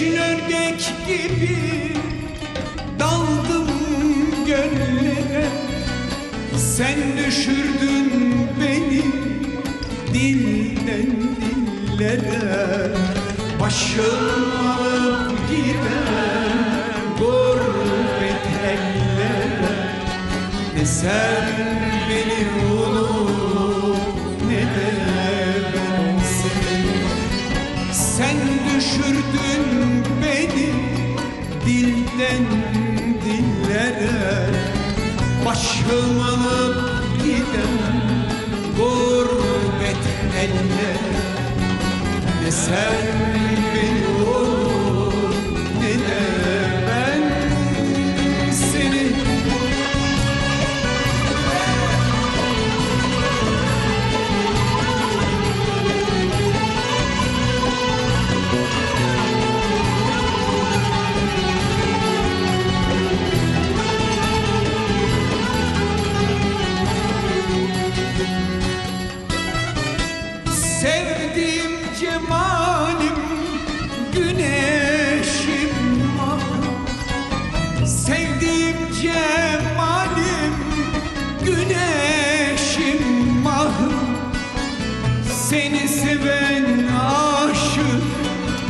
Yeşil ördek gibi daldım göllere Sen düşürdün beni dilden dillere. Başım alıp giden gurbet ellere ne sen beni unut ne de Sen düşürdün dilden dillere Başım alıp giden gurbet ellere Ne sen güneşim var Seni seven aşık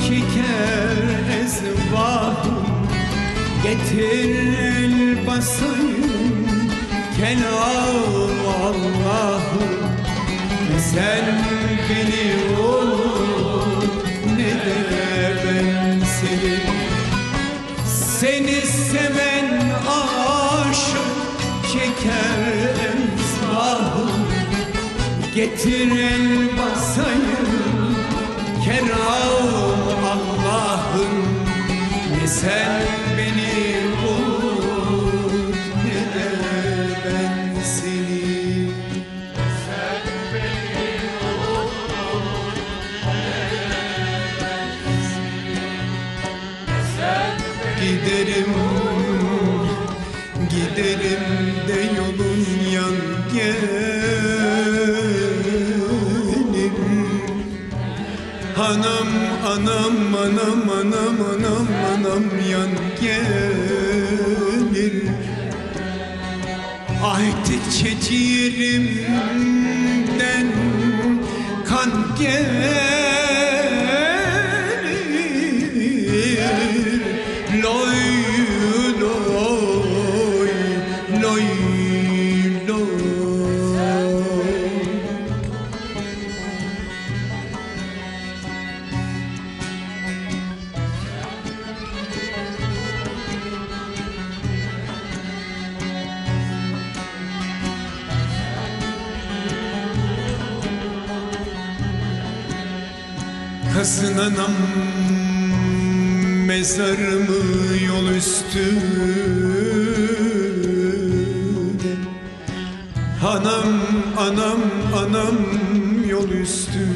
çeker ezvahım Getir el basayım kelam Allah'ım sen beni Getir el basayım. Keram Allah'ım Ne sen Anam, anam, anam, anam, anam, anam yan gelir. Ah ettikçe ciğerimden kan gelir Kazınanam mezarımı yol üstünde Anam anam anam yol üstünde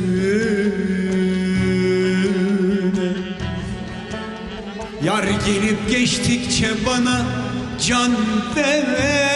Yar gelip geçtikçe bana can verir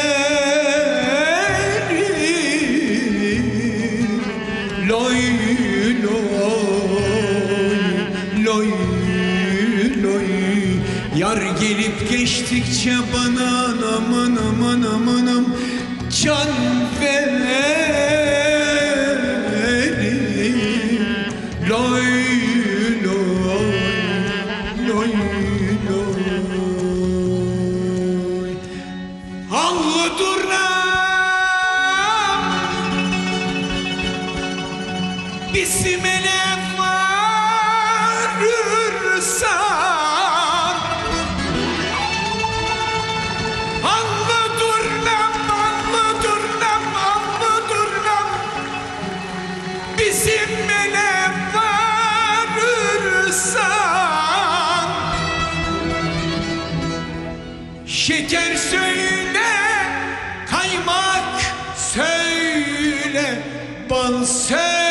Şeker söyle, kaymak söyle, bal söyle